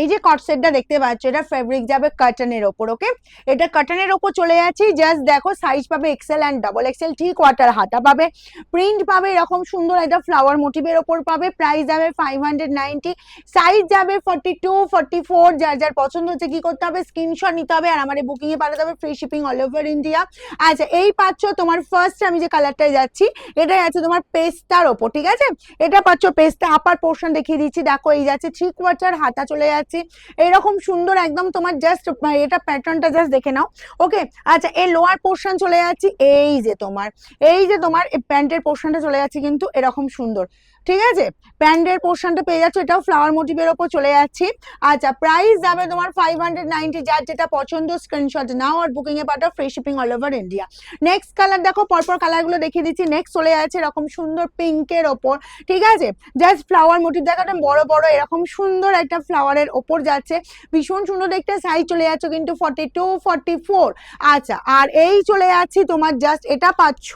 এই যে কট সেটটা দেখতে পাচ্ছ, এটা ফেব্রিক যাবে কাটনের ওপর ওকে এটা কাটনের ওপর চলে যাচ্ছি জাস্ট দেখো সাইজ পাবে এক্সেল অ্যান্ড ডাবল এক্সেল ঠিক ওয়াটার হাতা পাবে। প্রিন্ট পাবে এরকম সুন্দর একটা ফ্লাওয়ার মোটিভের ওপর পাবে প্রাইস যাবে ফাইভ হান্ড্রেড সাইজ যাবে ফর্টি টু ফর্টি ফোর যার যার পছন্দ হচ্ছে কি করতে হবে স্ক্রিনশট নিতে হবে, আর আমাদের বুকিং এ পাঠাতে হবে free shipping all over India আচ্ছা এই পাচ্ছ তোমার ফার্স্ট আমি যে কালারটায় যাচ্ছি, এটাই আছে তোমার পেস্তার ওপর, ঠিক আছে? এটা পাচ্ছ পেস্তা আপার পোর্শন দেখিয়ে দিচ্ছি, দেখো এই যাচ্ছে থ্রি কোয়ার্টার হাতা চলে যাচ্ছে। এরকম সুন্দর একদম তোমার জাস্ট এটা প্যাটার্নটা জাস্ট দেখে নাও। ওকে আচ্ছা এই লোয়ার পোর্শন চলে যাচ্ছি, এই যে তোমার, এই যে তোমার প্যান্টের পোর্শনটা চলে যাচ্ছে কিন্তু এরকম সুন্দর। ঠিক আছে? প্যান্টের পোর্শনটা পেয়ে যাচ্ছ, এটাও ফ্লাওয়ার মোটিভের ওপর চলে যাচ্ছি। আচ্ছা প্রাইস যাবে তোমার ফাইভ হান্ড্রেড নাইনটি যার যেটা পছন্দ স্ক্রিনশট নাও আর বুকিং এ পাঠাও free shipping all over India next colour দেখো, পরপর কালারগুলো দেখিয়ে দিচ্ছি। নেক্সট চলে যাচ্ছে এরকম সুন্দর পিঙ্কের ওপর। ঠিক আছে? জাস্ট ফ্লাওয়ার মোটিভ দেখাটা বড় বড়, এরকম সুন্দর একটা ফ্লাওয়ারের ওপর যাচ্ছে। ভীষণ সুন্দর দেখতে সাইজ চলে যাচ্ছে কিন্তু ফর্টি টু ফোর আচ্ছা আর এই চলে যাচ্ছি তোমার জাস্ট এটা পাচ্ছ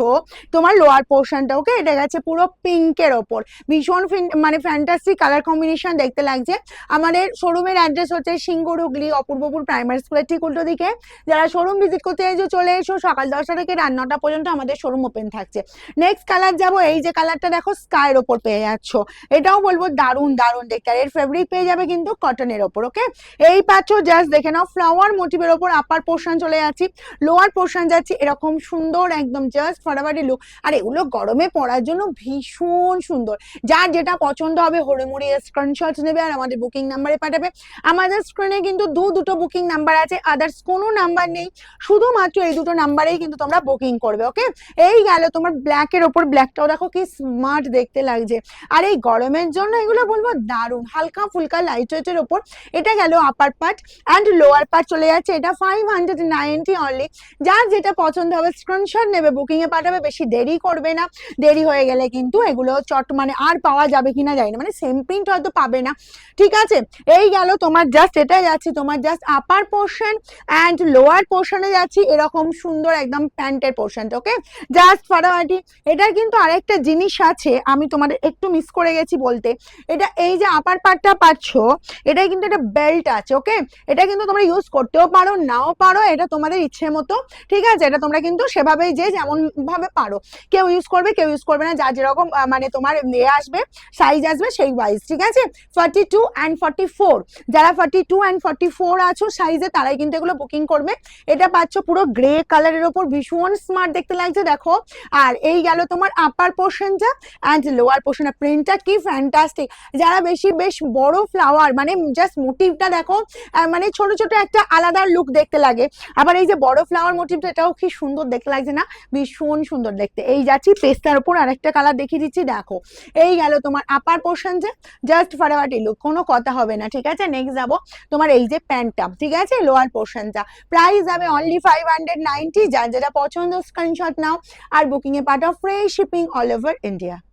তোমার লোয়ার পোর্শনটা ওকে এটা গেছে পুরো পিঙ্কের ওপর। ভীষণ মানে ফ্যান্টাসি কালার কম্বিনেশন দেখতে লাগছে। আমাদের শোরুমের অ্যাড্রেস হচ্ছে সিঙ্গুরুগলি অপূর্বপুর প্রাইমারি স্কুলের ঠিক উল্টো দিকে। যারা শোরুম ভিজিট করতে চাইছো, চলে এসো। সকাল দশটা থেকে রাত নটা পর্যন্ত আমাদের শোরুম ওপেন থাকছে। নেক্সট কালার যাব, এই যে কালারটা দেখো স্কাইয়ের ওপর পেয়ে যাচ্ছ। এটাও বলব দারুণ দারুণ দেখতে। আর এর ফেব্রিক পেয়ে যাবে কিন্তু কটনের ওপর ওকে এই পাচ্ছ জাস্ট দেখে নাও ফ্লাওয়ার মোটিভের ওপর আপার পোর্শন চলে যাচ্ছি লোয়ার পোর্শন যাচ্ছি, এরকম সুন্দর একদম জাস্ট ফটাফাটি লুক আর এগুলো গরমে পরার জন্য ভীষণ সুন্দর। যার যেটা পছন্দ হবে, হরিমুড়ি স্ক্রিনশট নেবে আর আমাদের বুকিং নাম্বারে পাঠাবে। আমাদের স্ক্রিনে কিন্তু দু দুটো বুকিং নাম্বার আছে আদার্স কোনো নাম্বার নেই। শুধুমাত্র এই দুটো নাম্বারেই কিন্তু তোমরা বুকিং করবে ওকে এই গেল তোমার ব্ল্যাকের ওপর ব্ল্যাকটাও দেখো কি স্মার্ট দেখতে লাগছে। আর এই গরমের জন্য এগুলো বলব দারুণ হালকা ফুলকা লাইট ওয়েটের ওপর এটা গেল upper part and lower part চলে যাচ্ছে। এটা ফাইভ হান্ড্রেড নাইনটি অনলি যার যেটা পছন্দ হবে স্ক্রিনশট নেবে বুকিং এ পাঠাবে, বেশি দেরি করবে না। দেরি হয়ে গেলে কিন্তু এগুলো চট মানে আর পাওয়া যাবে কিনা জানি না। মানে সেম প্রিন্ট হয়তো পাবে না। ঠিক আছে? এই গেল তোমার জাস্ট এটা যাচ্ছি তোমার just upper portion and lower পোর্শনে যাচ্ছি। এরকম সুন্দর একদম প্যান্টের পোর্শনটা ওকে জাস্ট ফাটাফাটি এটার কিন্তু আরেকটা জিনিস আছে, আমি তোমাদের একটু মিস করে গেছি বলতে। এটা এই যে আপার পার্টটা পাচ্ছ, এটা কিন্তু একটা বেল্ট আছে ওকে এটা কিন্তু তোমরা ইউজ করতেও পারো, নাও পারো, এটা তোমাদের ইচ্ছে মতো, ঠিক আছে? এটা তোমরা কিন্তু সেভাবেই যে যেমন ভাবে পারো। কেউ ইউজ করবে, কেউ ইউজ করবে না, যা যেরকম মানে তোমার ইয়ে আসবে সাইজ আসবে সেই ওয়াইজ ঠিক আছে? Forty two and forty four যারা forty two and forty four আছো সাইজে তারাই কিন্তু এগুলো বুকিং করবে। এটা পাচ্ছ পুরো গ্রে কালারের ওপর, ভীষণ স্মার্ট দেখতে লাগছে, দেখো। আর এই গেল তোমার আপার পোর্শনটা অ্যান্ড লোয়ার পোর্শনের প্রিন্টটা কি ফ্যান্টাস্টিক যারা বেশি, বেশ বড় ফ্লাওয়ার মানে জাস্ট মোটিভটা দেখো মানে ছোট ছোট একটা আলাদা লুক দেখতে লাগে। আবার এই যে বড় ফ্লাওয়ার মোটিভটা এটাও কি সুন্দর দেখতে লাগছে না? ভীষণ সুন্দর দেখতে। এই যাচ্ছি পেস্তার উপর আরেকটা কালার দেখিয়ে দিচ্ছি, দেখো। এই গেল তোমার আপার পোর্শন যে জাস্ট ফাটাফাটি লুক কোনো কথা হবে না, ঠিক আছে? নেক্সট যাব তোমার এই যে প্যান্টটা ঠিক আছে? লোয়ার পোর্শনটা প্রাইস যাবে অনলি ফাইভ হান্ড্রেড নাইনটি যার যেটা পছন্দ স্ক্রিনশট নাও। আর বুকিং এ পাঠাও free shipping all over India